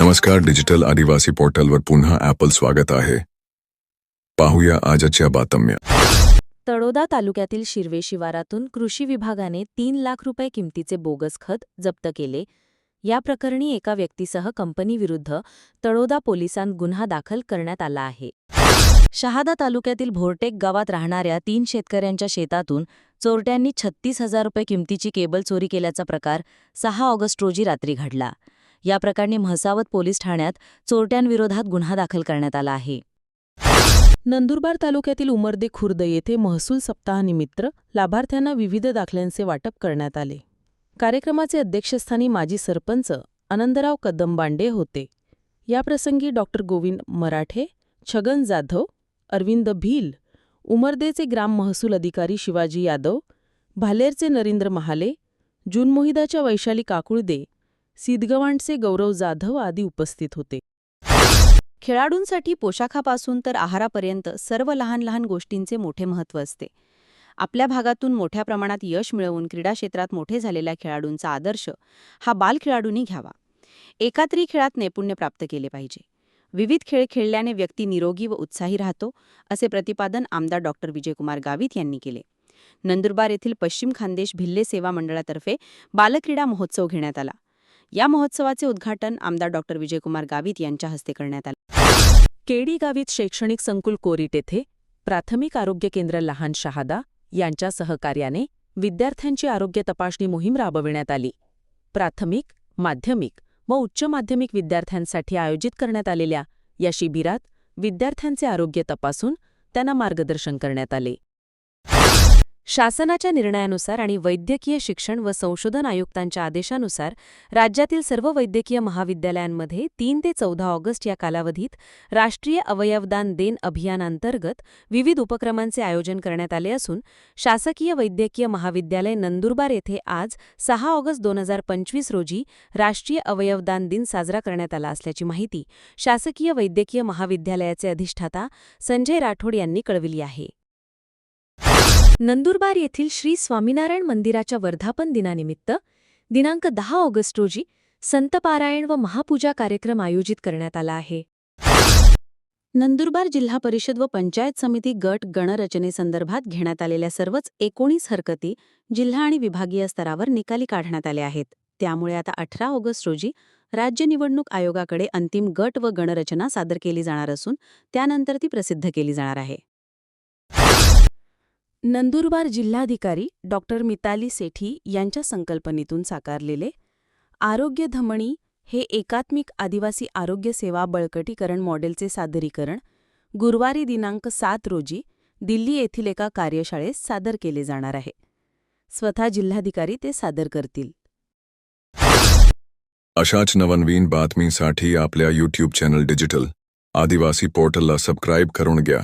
नमस्कार डिजिटल आदिवासी पोर्टलवर पुन्हा ॲपल स्वागत आहे. पाहूया आजच्या बातम्या. तळोदा तालुक्यातील शिरवे शिवारातून कृषी विभागाने तीन लाख रुपये किमतीचे बोगस खत जप्त केले. या प्रकरणी एका व्यक्तीसह कंपनीविरुद्ध तळोदा पोलिसांत गुन्हा दाखल करण्यात आला आहे. शहादा तालुक्यातील भोरटेक गावात राहणाऱ्या तीन शेतकऱ्यांच्या शेतातून चोरट्यांनी छत्तीस हजार रुपये किमतीची केबल चोरी केल्याचा प्रकार सहा ऑगस्ट रोजी रात्री घडला. या प्रकरणी म्हसावत पोलीस ठाण्यात चोरट्यांविरोधात गुन्हा दाखल करण्यात आला आहे. नंदुरबार तालुक्यातील उमर्दे खुर्द येथे महसूल सप्ताहानिमित्त लाभार्थ्यांना विविध दाखल्यांचे वाटप करण्यात आले. कार्यक्रमाचे अध्यक्षस्थानी माजी सरपंच आनंदराव कदमबांडे होते. याप्रसंगी डॉ गोविंद मराठे छगन जाधव अरविंद भील उमर्देचे ग्राम महसूल अधिकारी शिवाजी यादव भालेरचे नरेंद्र महाले जुनमोहिदाच्या वैशाली काकुळदे सिद्धगवांडचे गौरव जाधव आदी उपस्थित होते. खेळाडूंसाठी पोशाखापासून तर आहारापर्यंत सर्व लहान लहान गोष्टींचे मोठे महत्त्व असते. आपल्या भागातून मोठ्या प्रमाणात यश मिळवून क्रीडा क्षेत्रात मोठे झालेल्या खेळाडूंचा आदर्श हा बालखेळाडूंनी घ्यावा. एकात्री खेळात नैपुण्य प्राप्त केले पाहिजे. विविध खेळ खेळल्याने व्यक्ती निरोगी व उत्साही राहतो असे प्रतिपादन आमदार डॉक्टर विजयकुमार गावित यांनी केले. नंदुरबार येथील पश्चिम खानदेश भिल्ले सेवा मंडळातर्फे बालक्रीडा महोत्सव घेण्यात आला. या महोत्सवाचे उद्घाटन आमदार डॉक्टर विजयकुमार गावित यांच्या हस्ते करण्यात आले. केडी गावित शैक्षणिक संकुल कोरीट येथे प्राथमिक आरोग्य केंद्र लहान शहादा यांच्या सहकार्याने विद्यार्थ्यांची आरोग्य तपासणी मोहीम राबविण्यात आली. प्राथमिक माध्यमिक व उच्च माध्यमिक विद्यार्थ्यांसाठी आयोजित करण्यात आलेल्या या शिबिरात विद्यार्थ्यांचे आरोग्य तपासून त्यांना मार्गदर्शन करण्यात आले. शासनाच्या निर्णयानुसार आणि वैद्यकीय शिक्षण व संशोधन आयुक्तांच्या आदेशानुसार राज्यातील सर्व वैद्यकीय महाविद्यालयांमध्ये तीन ते चौदा ऑगस्ट या कालावधीत राष्ट्रीय अवयवदान देन अभियानांतर्गत विविध उपक्रमांचे आयोजन करण्यात आले असून शासकीय वैद्यकीय महाविद्यालय नंदुरबार येथे आज सहा ऑगस्ट दोन हजार पंचवीस रोजी राष्ट्रीय अवयवदान दिन साजरा करण्यात आला असल्याची माहिती शासकीय वैद्यकीय महाविद्यालयाचे अधिष्ठाता संजय राठोड यांनी कळविली आहे. नंदुरबार येथील श्री स्वामीनारायण मंदिराच्या वर्धापन दिनानिमित्त दिनांक दहा ऑगस्ट रोजी संतपारायण व महापूजा कार्यक्रम आयोजित करण्यात आला आहे. नंदुरबार जिल्हा परिषद व पंचायत समिती गट गणरचनेसंदर्भात घेण्यात आलेल्या सर्वच एकोणीस हरकती जिल्हा आणि विभागीय स्तरावर निकाली काढण्यात आल्या आहेत. त्यामुळे आता अठरा ऑगस्ट रोजी राज्य निवडणूक आयोगाकडे अंतिम गट व गणरचना सादर केली जाणार असून त्यानंतर ती प्रसिद्ध केली जाणार आहे. नंदुरबार जिल्हाधिकारी डॉक्टर मिताली सेठी यांच्या संकल्पनेतून साकारलेले आरोग्य धमणी हे एकात्मिक आदिवासी आरोग्य सेवा बळकटीकरण मॉडेलचे सादरीकरण गुरुवारी दिनांक सात रोजी दिल्ली येथील एका कार्यशाळेत सादर केले जाणार आहे. स्वतः जिल्हाधिकारी ते सादर करतील. अशाच नवनवीन बातमीसाठी आपल्या यूट्यूब चॅनल डिजिटल आदिवासी पोर्टलला सबस्क्राईब करून घ्या.